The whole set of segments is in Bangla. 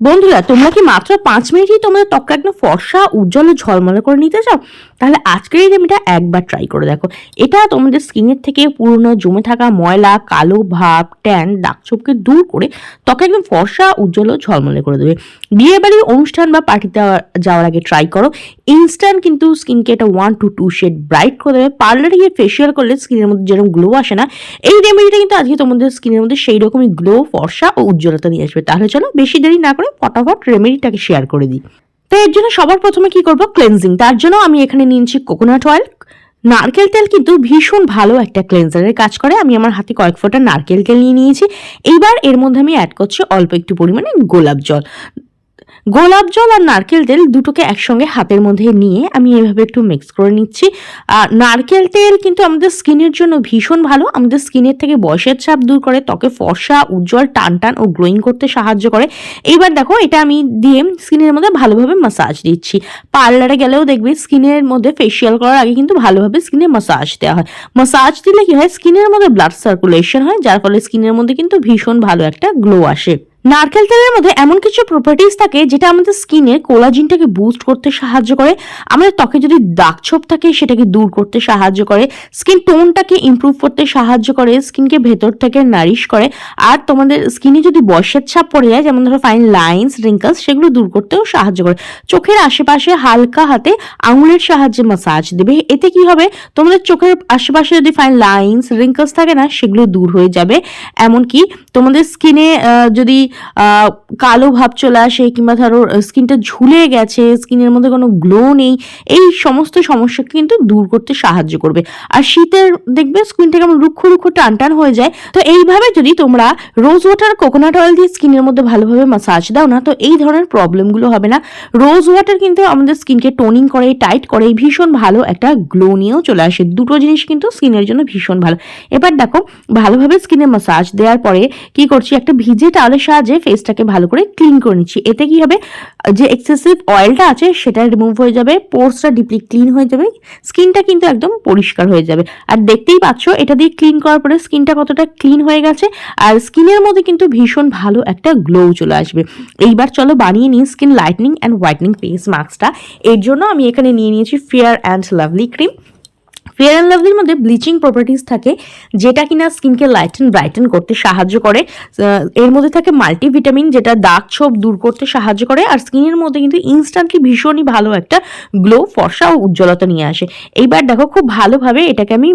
বন্ধুরা, তোমরা কি মাত্র পাঁচ মিনিটই তোমাদের ত্বকটা একদম ফর্সা, উজ্জ্বল ঝলমলে করে নিতে চাও? তাহলে আজকের এই রেমিটা একবার ট্রাই করে দেখো। এটা তোমাদের স্কিনের থেকে পুরনো, জমে থাকা ময়লা, কালো ভাব ট্যান দাগছোপকে দূর করে ত্বকে একদম ফর্সা, উজ্জ্বল ঝলমলে করে দেবে। বিয়ে বাড়ির অনুষ্ঠান বা পার্টিতে যাওয়ার আগে ট্রাই করো। ইনস্ট্যান্ট কিন্তু স্কিনকে এটা one to two shade bright করে দেবে। পার্লারে গিয়ে ফেসিয়াল করলে স্কিনের মধ্যে যেরকম গ্লো আসে না, এই রেমেডিটা কিন্তু আজকে তোমাদের স্কিনের মধ্যে সেই রকমই গ্লো ফর্সা ও উজ্জ্বলতা নিয়ে আসবে। তাহলে চলো বেশি দেরি না করে ফটাফট রেমেডিটাকে শেয়ার করে দিই। তো এর জন্য সবার প্রথমে কি করব? ক্লেনজিং তার জন্য আমি এখানে নিয়েছি কোকোনাট অয়েল নারকেল তেল কিন্তু ভীষণ ভালো একটা ক্লেন্সারের কাজ করে। আমি আমার হাতে কয়েক ফোঁটা নারকেল তেল নিয়ে নিয়েছি। এইবার এর মধ্যে আমি অ্যাড করছি অল্প একটু পরিমাণে গোলাপ জল। গোলাপ জল আর নারকেল তেল দুটোকে একসঙ্গে হাতের মধ্যে নিয়ে আমি এভাবে একটু মিক্স করে নিচ্ছি। আর নারকেল তেল কিন্তু আমাদের স্কিনের জন্য ভীষণ ভালো। আমাদের স্কিনের থেকে বয়সের ছাপ দূর করে, ত্বকে ফর্সা, উজ্জ্বল টান টান ও গ্লোয়িং করতে সাহায্য করে। এইবার দেখো, এটা আমি দিয়ে স্কিনের মধ্যে ভালোভাবে মাসাজ দিচ্ছি। পার্লারে গেলেও দেখবে স্কিনের মধ্যে ফেসিয়াল করার আগে কিন্তু ভালোভাবে স্কিনে মাসাজ দেওয়া হয়। মাসাজ দিলে কি হয়? স্কিনের মধ্যে ব্লাড সার্কুলেশন হয়, যার ফলে স্কিনের মধ্যে কিন্তু ভীষণ ভালো একটা গ্লো আসে। নারকেল তেলের মধ্যে এমন কিছু প্রপার্টিস থাকে যেটা আমাদের স্কিনের কোলাজিনটাকে বুস্ট করতে সাহায্য করে। আমাদের ত্বকে যদি দাগছোপ থাকে, সেটাকে দূর করতে সাহায্য করে। স্কিন টোনটাকে ইমপ্রুভ করতে সাহায্য করে স্কিনকে ভেতর থেকে নারিশ করে। আর তোমাদের স্কিনে যদি বয়সের ছাপ পড়ে যায়, যেমন ধরো ফাইন লাইন্স রিঙ্কলস সেগুলো দূর করতেও সাহায্য করে। চোখের আশেপাশে হালকা হাতে আঙুলের সাহায্যে মাসাজ দেবে। এতে কি হবে? তোমাদের চোখের আশেপাশে যদি ফাইন লাইন্স রিঙ্কলস থাকে না, সেগুলো দূর হয়ে যাবে। এমনকি তোমাদের স্কিনে যদি কালো ভাব চলে আসে, কিংবা ধরো স্কিনটা ঝুলে গেছে, স্কিনের মধ্যে কোনো গ্লো নেই, এই সমস্ত সমস্যাকে কিন্তু দূর করতে সাহায্য করবে। আর শীতের, দেখবে স্কিনটা কেমন রুক্ষ রুক্ষ টান টান হয়ে যায়। তো এইভাবে যদি তোমরা রোজ ওয়াটার কোকোনাট অয়েল দিয়ে স্কিনের মধ্যে ভালোভাবে মাসাজ দাও না, তো এই ধরনের প্রবলেমগুলো হবে না। রোজ ওয়াটার কিন্তু আমাদের স্কিনকে টোনিং করে টাইট করে, ভীষণ ভালো একটা গ্লো নিয়েও চলে আসে। দুটো জিনিস কিন্তু স্কিনের জন্য ভীষণ ভালো। এবার দেখো, ভালোভাবে স্কিনে মাসাজ দেওয়ার পরে কি করছি? একটা ভিজে টাওয়ালের সাহায্যে ফেসটাকে ভালো করে ক্লিন করে নিচ্ছি। এতে কি হবে? যে এক্সেসিভ অয়েলটা আছে, সেটা রিমুভ হয়ে যাবে পোর্সটা ডিপলি ক্লিন হয়ে যাবে স্কিনটা কিন্তু একদম পরিষ্কার হয়ে যাবে। আর দেখতেই পাচ্ছ, এটা দিয়ে ক্লিন করার পরে স্কিনটা কতটা ক্লিন হয়ে গেছে, আর স্কিনের মধ্যে কিন্তু ভীষণ ভালো একটা গ্লো চলে আসবে। এইবার চলো বানিয়ে নিই skin lightning and whitening face মাস্কটা এর জন্য আমি এখানে নিয়ে নিয়েছি fair and lovely cream fair and লাভলির মধ্যে ব্লিচিং প্রপার্টিস থাকে, যেটা কিনা স্কিনকে লাইটেন ব্রাইটেন করতে সাহায্য করে। এর মধ্যে থাকে মাল্টিভিটামিন যেটা দাগ ছোপ দূর করতে সাহায্য করে, আর স্কিনের মধ্যে কিন্তু ইনস্ট্যান্টলি ভীষণই ভালো একটা গ্লো ফর্সা ও উজ্জ্বলতা নিয়ে আসে। এইবার দেখো খুব ভালোভাবে এটাকে আমি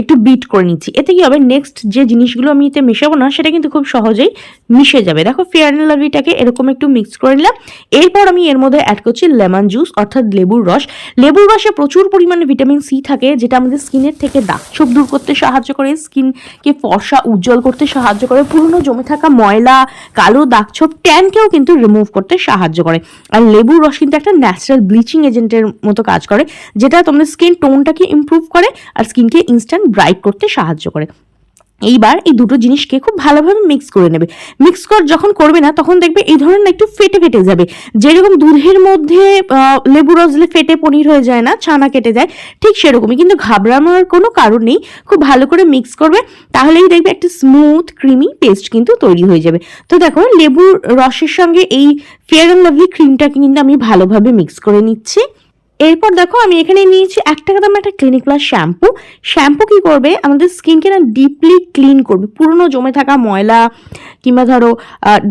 একটু বিট করে নিচ্ছি। এতে কি হবে? নেক্সট যে জিনিসগুলো আমি এতে মেশাবো না, সেটা কিন্তু খুব সহজেই মিশে যাবে। দেখো ফেয়ার অ্যান্ড লাভলিটাকে এরকম একটু মিক্স করে নিলাম। এরপর আমি এর মধ্যে অ্যাড করছি লেমন জুস অর্থাৎ লেবুর রস। লেবুর রসে প্রচুর পরিমাণে ভিটামিন সি থাকে, যেটা আমাদের স্কিনের থেকে দাগছোপ দূর করতে সাহায্য করে, স্কিনকে ফর্সা উজ্জ্বল করতে সাহায্য করে, পুরনো জমে থাকা ময়লা, কালো দাগছোপ ট্যানকেও কিন্তু রিমুভ করতে সাহায্য করে। আর লেবুর রস কিন্তু একটা ন্যাচারাল ব্লিচিং এজেন্টের মতো কাজ করে, যেটা তোমাদের স্কিন টোনটাকে ইম্প্রুভ করে, আর স্কিনকে ইনস্ট্যান্ট ব্রাইট করতে সাহায্য করে। এইবার এই দুটো জিনিসকে খুব ভালোভাবে মিক্স করে নেবে। মিক্স কর যখন করবে না, তখন দেখবে এই ধরনের একটু ফেটে ফেটে যাবে। যেরকম দুধের মধ্যে লেবু রস দিলে ফেটে পনির হয়ে যায় না, ছানা কেটে যায়, ঠিক সেরকমই। কিন্তু ঘাবড়ানোর কোনো কারণ নেই, খুব ভালো করে মিক্স করবে, তাহলেই দেখবে একটা স্মুথ ক্রিমি পেস্ট কিন্তু তৈরি হয়ে যাবে। তো দেখো, লেবুর রসের সঙ্গে এই ফেয়ার অ্যান্ড লাভলি ক্রিমটাকে কিন্তু আমি ভালোভাবে মিক্স করে নিচ্ছি। এরপর দেখো আমি এখানে নিয়েছি এক টাকা দামের একটা ক্লিনিক প্লাস শ্যাম্পু শ্যাম্পু কি করবে? আমাদের স্কিনকে না ডিপলি ক্লিন করবে। পুরনো জমে থাকা ময়লা কিংবা ধরো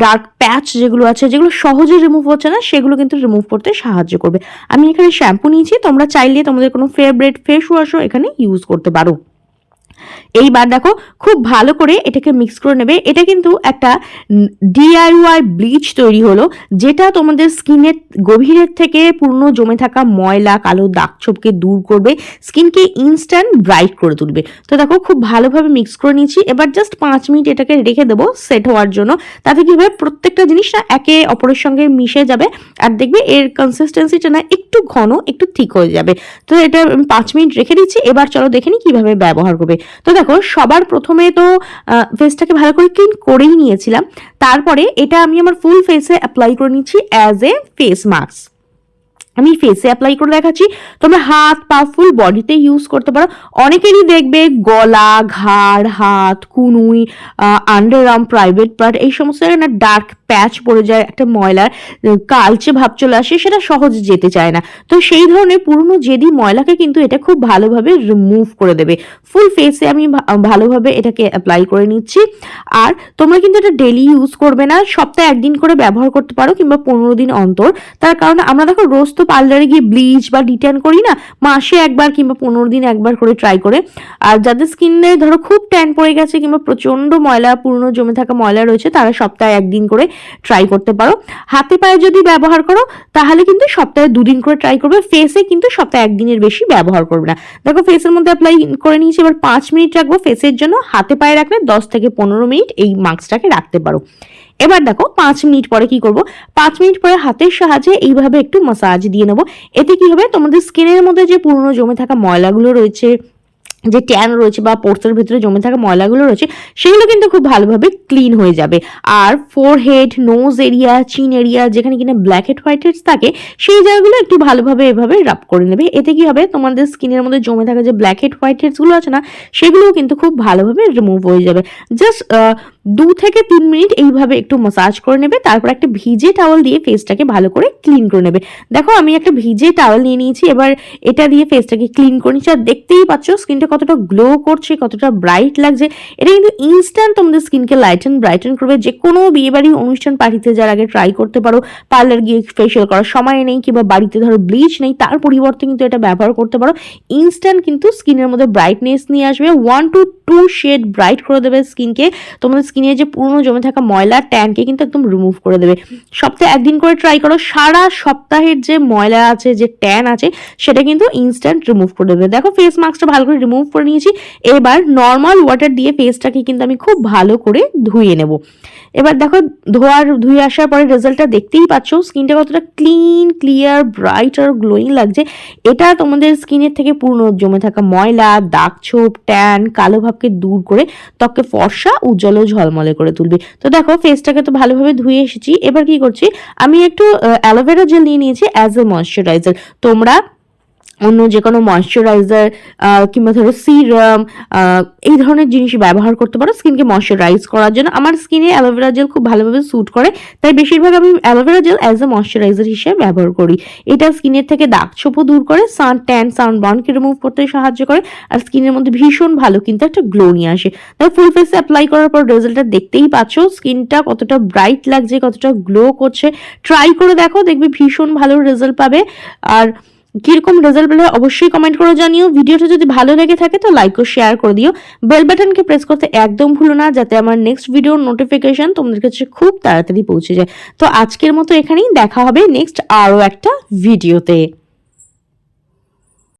ডার্ক প্যাচ যেগুলো আছে, যেগুলো সহজে রিমুভ হচ্ছে না, সেগুলো কিন্তু রিমুভ করতে সাহায্য করবে। আমি এখানে শ্যাম্পু নিয়েছি, তোমরা চাইলে তোমাদের কোনো ফেভারেট ফেস ওয়াশও এখানে ইউজ করতে পারো। এইবার দেখো, খুব ভালো করে এটাকে মিক্স করে নেবে। এটা কিন্তু একটা ডিআইওয়াই ব্লিচ তৈরি হলো, যেটা তোমাদের স্কিনের গভীরের থেকে পূর্ণ জমে থাকা ময়লা, কালো দাগ ছোপকে দূর করবে স্কিনকে ইনস্ট্যান্ট ব্রাইট করে তুলবে। তো দেখো, খুব ভালোভাবে মিক্স করে নিয়েছি। এবার জাস্ট পাঁচ মিনিট এটাকে রেখে দেবো সেট হওয়ার জন্য। তাতে কি হবে, প্রত্যেকটা জিনিস না একে অপরের সঙ্গে মিশে যাবে, আর দেখবে এর কনসিস্টেন্সিটা না একটু ঘন, একটু ঠিক হয়ে যাবে। তো এটা আমি পাঁচ মিনিট রেখে দিচ্ছি। এবার চলো দেখে নি কীভাবে ব্যবহার করবে। তো দেখো, সবার প্রথমে তো ফেসটাকে ভালো করে ক্লিন করেই নিয়েছিলাম। তারপরে এটা আমি আমার ফুল ফেসে অ্যাপ্লাই করে নিচ্ছি অ্যাজ এ ফেস মাস্ক আমি ফেসে অ্যাপ্লাই করে দেখাচ্ছি। তোমরা হাত, পা ফুল বডিতে ইউজ করতে পারো। অনেকেরই দেখবে গলা, ঘাড়, হাত, কুনুই আন্ডার আর্ম প্রাইভেট পার্ট এই সমস্ত না ডার্ক প্যাচ পড়ে যায়, একটা ময়লার কালচে ভাব চলে আসে সেটা সহজে যেতে চায় না। তো সেই ধরনের পুরনো জেদি ময়লাকে কিন্তু এটা খুব ভালোভাবে রিমুভ করে দেবে। ফুল ফেসে আমি ভালোভাবে এটাকে অ্যাপ্লাই করে নিচ্ছি। আর তোমরা কিন্তু এটা ডেলি ইউজ করবে না। সপ্তাহে একদিন করে ব্যবহার করতে পারো কিংবা পনেরো দিন অন্তর। তার কারণে আমরা দেখো রোজ তো পার্লারে গিয়ে ব্লিচ বা ডিটেন করি না, মাসে একবার কিংবা পনেরো দিন একবার করে ট্রাই করে। আর যাদের স্কিনে ধরো খুব ট্যান পড়ে গেছে কিংবা প্রচণ্ড ময়লা, পুরনো জমে থাকা ময়লা রয়েছে, তারা সপ্তাহে একদিন করে ট্রাই করতে পারো। হাতে পায়ে যদি ব্যবহার করো, তাহলে কিন্তু সপ্তাহে দুদিন করে ট্রাই করবে ফেসে কিন্তু সপ্তাহে একদিনের বেশি ব্যবহার করবে না। দেখো ফেসের মধ্যে অ্যাপ্লাই করে নিয়েছি, এবার পাঁচ মিনিট রাখব ফেসের জন্য। হাতে পায়ে রাখলে দশ থেকে পনেরো মিনিট এই মাস্কটাকে রাখতে পারো। এবার দেখো পাঁচ মিনিট পরে কি করব? পাঁচ মিনিট পরে হাতের সাহায্যে এইভাবে একটু মাসাজ দিয়ে নেব। এতে কি হবে? তোমাদের স্কিনের মধ্যে যে পুরনো জমে থাকা ময়লাগুলো রয়েছে, যে ট্যান রয়েছে বা পোর্সের ভিতরে জমে থাকা ময়লাগুলো রয়েছে, সেগুলো কিন্তু খুব ভালোভাবে ক্লিন হয়ে যাবে। আর forehead nose area chin area যেখানে কিনা ব্ল্যাক হেড হোয়াইট হেডস থাকে, সেই জায়গাগুলো একটু ভালোভাবে এভাবে রাব করে নেবে। এতে কি হবে? তোমাদের স্কিনের মধ্যে জমে থাকা যে ব্ল্যাক হেড হোয়াইট হেডসগুলো আছে না, সেগুলোও কিন্তু খুব ভালোভাবে রিমুভ হয়ে যাবে। জাস্ট দু থেকে তিন মিনিট এইভাবে একটু মাসাজ করে নেবে, তারপর একটা ভিজে টাওয়াল দিয়ে ফেসটাকে ভালো করে ক্লিন করে নেবে। দেখো, আমি একটা ভিজে টাওয়াল নিয়ে নিয়েছি, এবার এটা দিয়ে ফেসটাকে ক্লিন করে নিচ্ছি। আর দেখতেই পাচ্ছ স্কিনটা কতটা গ্লো করছে, কতটা ব্রাইট লাগছে। এটা কিন্তু ইনস্ট্যান্ট তোমাদের স্কিনকে লাইটেন ব্রাইটেন করবে। যে কোনো বিয়েবাড়ি অনুষ্ঠান পার্টিতে যার আগে ট্রাই করতে পারো পার্লার গিয়ে ফেশিয়াল করার সময় নেই কিংবা বাড়িতে ধরো ব্লিচ নেই, তার পরিবর্তে কিন্তু এটা ব্যবহার করতে পারো। ইনস্ট্যান্ট কিন্তু স্কিনের মধ্যে ব্রাইটনেস নিয়ে আসবে। One to two shade bright করে দেবে স্কিনকে তোমাদের স্কিনে যে পুরনো জমে থাকা ময়লা ট্যানকে কিন্তু একদম রিমুভ করে দেবে। সপ্তাহে একদিন করে ট্রাই করো, সারা সপ্তাহের যে ময়লা আছে, যে ট্যান আছে, সেটা কিন্তু ইনস্ট্যান্ট রিমুভ করে দেবে। দেখো ফেস মাস্কটা ভালো করে রিমুভ করে নিয়েছি। এবার নর্মাল ওয়াটার দিয়ে ফেসটাকে কিন্তু আমি খুব ভালো করে ধুয়ে নেব। এবার দেখো ধোয়ার, ধুয়ে আসার পরে রেজাল্টটা দেখতেই পাচ্ছ স্কিনটা কতটা ক্লিন ক্লিয়ার ব্রাইট আর গ্লোয়িং লাগছে। এটা তোমাদের স্কিনের থেকে পুরনো জমে থাকা ময়লা, দাগ ছোপ ট্যান কালো ভাবকে দূর করে ত্বককে ফর্সা, উজ্জ্বল ও ঝলমলে করে তুলবি। তো দেখো ফেসটাকে তো ভালোভাবে ধুয়ে এসেছি। এবার কি করছি? আমি একটু অ্যালোভেরা জেল নিয়ে নিয়েছি অ্যাজ এ ময়শ্চারাইজার তোমরা অন্য যে কোনো ময়শ্চারাইজার কিংবা ধরো সিরাম এই ধরনের জিনিস ব্যবহার করতে পারো। স্কিনকে ময়শ্চারাইজ করার জন্য। আমার স্কিনে অ্যালোভেরা জেল খুব ভালোভাবে স্যুট করে। তাই বেশিরভাগ আমি aloe vera gel as a moisturiser হিসেবে ব্যবহার করি। এটা স্কিনের থেকে দাগ ছোপও দূর করে সান ট্যান সান বার্নকে রিমুভ করতে সাহায্য করে। আর স্কিনের মধ্যে ভীষণ ভালো কিন্তু একটা গ্লো নিয়ে আসে। তাই ফুল ফেসে অ্যাপ্লাই করার পর রেজাল্টটা দেখতেই পাচ্ছ। স্কিনটা কতটা ব্রাইট লাগছে, কতটা গ্লো করছে। ট্রাই করে দেখো, দেখবে ভীষণ ভালো রেজাল্ট পাবে। আর কীরকম রেজাল্ট পেলে অবশ্যই কমেন্ট করে জানিও। ভিডিওটা যদি ভালো লেগে থাকে তো লাইক ও শেয়ার করে দিও। বেল বাটনকে প্রেস করতে একদম ভুলো না যাতে আমার নেক্সট ভিডিওর নোটিফিকেশন তোমাদের কাছে খুব তাড়াতাড়ি পৌঁছে যায়। তো আজকের মতো এখানেই দেখা হবে নেক্সট আরও একটা ভিডিওতে